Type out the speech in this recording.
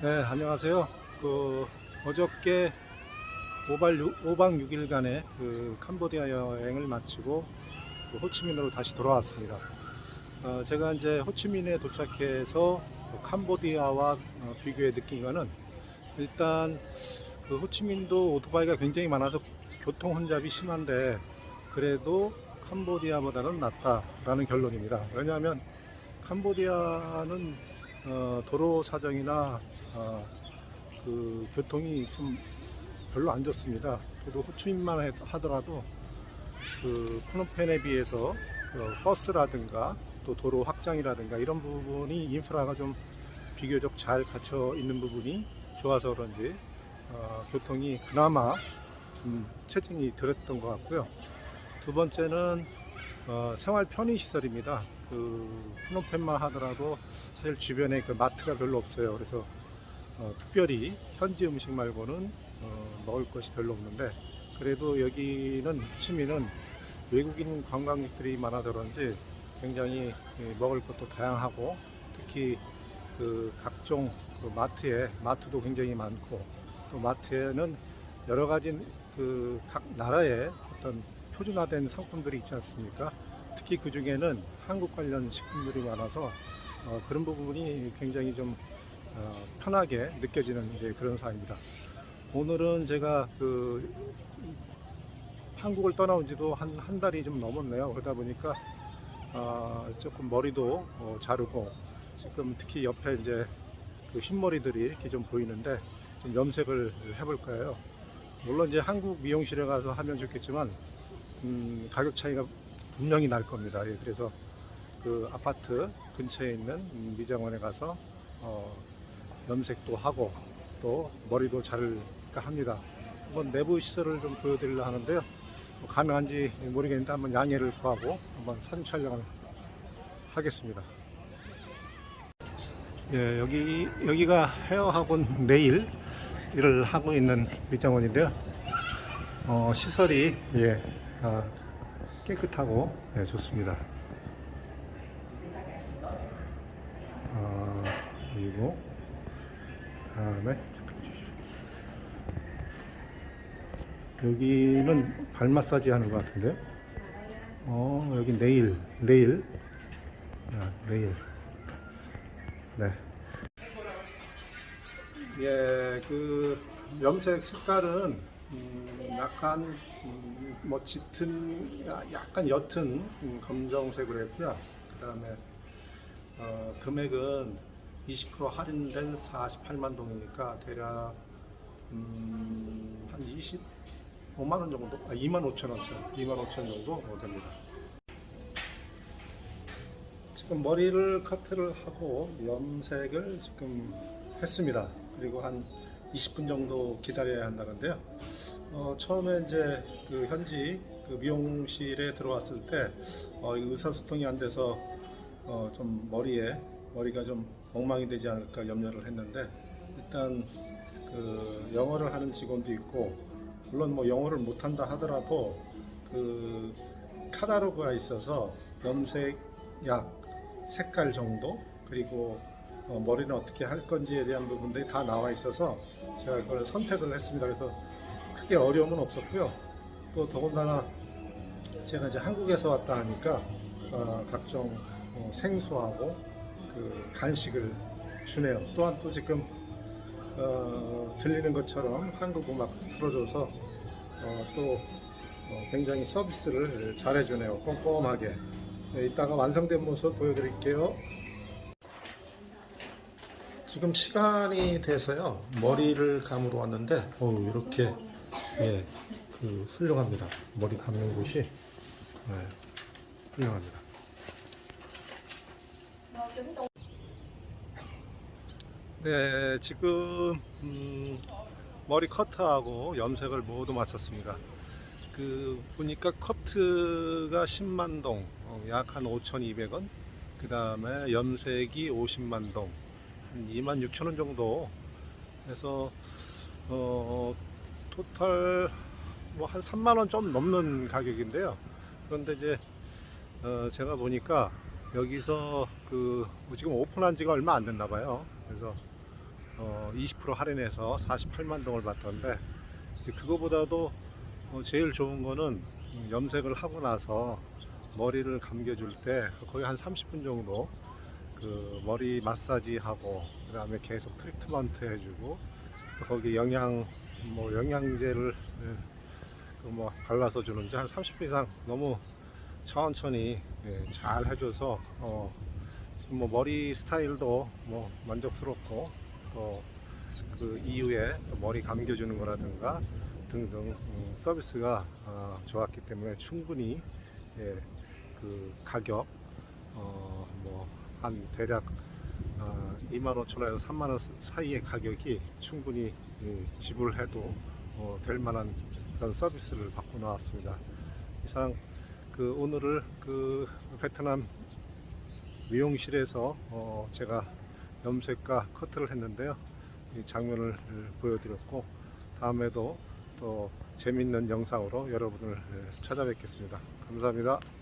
네, 안녕하세요. 그 어저께 5박 6, 5박 6일간의 그 캄보디아 여행을 마치고 그 호치민으로 다시 돌아왔습니다. 어, 제가 이제 호치민에 도착해서 그 캄보디아와 어, 비교해 느낀 거는 일단 그 호치민도 오토바이가 굉장히 많아서 교통 혼잡이 심한데 그래도 캄보디아보다는 낫다라는 결론입니다. 왜냐하면 캄보디아는 어, 도로 사정이나 어, 그 교통이 좀 별로 안 좋습니다. 그래도 호치민만 해- 하더라도 그 프놈펜에 비해서 그 버스라든가 또 도로 확장이라든가 이런 부분이 인프라가 좀 비교적 잘 갖춰 있는 부분이 좋아서 그런지 어, 교통이 그나마 좀 체증이 덜했던 것 같고요. 두 번째는 어, 생활 편의 시설입니다. 그 프놈펜만 하더라도 사실 주변에 그 마트가 별로 없어요. 그래서 어, 특별히 현지 음식 말고는 어, 먹을 것이 별로 없는데 그래도 여기는 치민은 외국인 관광객들이 많아서 그런지 굉장히 예, 먹을 것도 다양하고 특히 그 각종 그 마트에 마트도 굉장히 많고 또 마트에는 여러 가지 그 각 나라의 어떤 표준화된 상품들이 있지 않습니까? 특히 그 중에는 한국 관련 식품들이 많아서 어, 그런 부분이 굉장히 좀 어, 편하게 느껴지는 이제 그런 사항입니다. 오늘은 제가 그 한국을 떠나온 지도 한, 한 달이 좀 넘었네요. 그러다 보니까 어, 조금 머리도 어, 자르고 지금 특히 옆에 이제 그 흰머리들이 이렇게 좀 보이는데 좀 염색을 해볼 거예요. 물론 이제 한국 미용실에 가서 하면 좋겠지만 음, 가격 차이가 분명히 날 겁니다. 예, 그래서 그 아파트 근처에 있는 음, 미장원에 가서 어, 염색도 하고 또 머리도 자를까 합니다. 한번 내부 시설을 좀 보여드리려 하는데요. 뭐 가능한지 모르겠는데 한번 양해를 구하고 한번 사진 촬영을 하겠습니다. 예, 여기 여기가 헤어 학원 네일 일을 하고 있는 미장원인데요. 어, 시설이 예, 아, 깨끗하고 예, 좋습니다. 어, 그리고 다음에 여기는 발 마사지 하는 것 같은데요. 어, 여기 네일, 네일, 아, 네일. 네. 예, 그 염색 색깔은 음, 약간 음, 뭐 짙은, 야- 약간 옅은 음, 검정색으로 했고요. 그 다음에 어, 금액은 20% 할인된 48만 동이니까 대략 음, 한 25만 원 정도, 아, 2만 5천 원, 2만 5천 정도 됩니다. 지금 머리를 커트를 하고 염색을 지금 했습니다. 그리고 한 20분 정도 기다려야 한다는데요. 어, 처음에 이제 그 현지 그 미용실에 들어왔을 때 어, 이 의사소통이 안 돼서 어, 좀 머리에 머리가 좀 엉망이 되지 않을까 염려를 했는데 일단 그 영어를 하는 직원도 있고 물론 뭐 영어를 못한다 하더라도 그 카다로그가 있어서 염색 약 색깔 정도 그리고 어, 머리는 어떻게 할 건지에 대한 부분들이 다 나와 있어서 제가 그걸 선택을 했습니다. 그래서 크게 어려움은 없었고요. 또 더군다나 제가 이제 한국에서 왔다 하니까 어, 각종 어, 생수하고 그 간식을 주네요. 또한 또 지금 어, 들리는 것처럼 한국 음악 틀어줘서 어, 또 어, 굉장히 서비스를 잘해주네요. 꼼꼼하게. 네, 이따가 완성된 모습 보여드릴게요. 지금 시간이 돼서요 머리를 감으러 왔는데 어 이렇게 예, 그 훌륭합니다 머리 감는 곳이 예, 훌륭합니다. 네 지금 음, 머리 커트하고 염색을 모두 마쳤습니다. 그 보니까 커트가 10만 동, 어, 약한 5,200원. 그 다음에 염색이 50만 동, 한 2만 6천 원 정도. 해서 어, 토탈 뭐 한 3만 원 좀 넘는 가격인데요. 그런데 이제 어, 제가 보니까 여기서 그뭐 지금 오픈한 지가 얼마 안 됐나 봐요. 그래서 어, 20% 할인해서 48만 동을 받던데 그거보다도 어, 제일 좋은 거는 염색을 하고 나서 머리를 감겨줄 때 거의 한 30분 정도 그 머리 마사지하고 그 다음에 계속 트리트먼트 해주고 또 거기 영양 뭐 영양제를 그 뭐 발라서 주는지 한 30분 이상 너무 천천히 예, 잘 해줘서 어, 지금 뭐 머리 스타일도 뭐 만족스럽고 또 그 이후에 또 머리 감겨주는 거라든가 등등 음, 서비스가 어, 좋았기 때문에 충분히 예, 그 가격 어, 뭐한 대략 어, 2만 5천 원에서 3만 원 사이의 가격이 충분히 예, 지불해도 어, 될 만한 그런 서비스를 받고 나왔습니다. 이상 그 오늘을 그 베트남 미용실에서 어, 제가 염색과 커트를 했는데요. 이 장면을 보여드렸고 다음에도 또 재밌는 영상으로 여러분을 찾아뵙겠습니다. 감사합니다.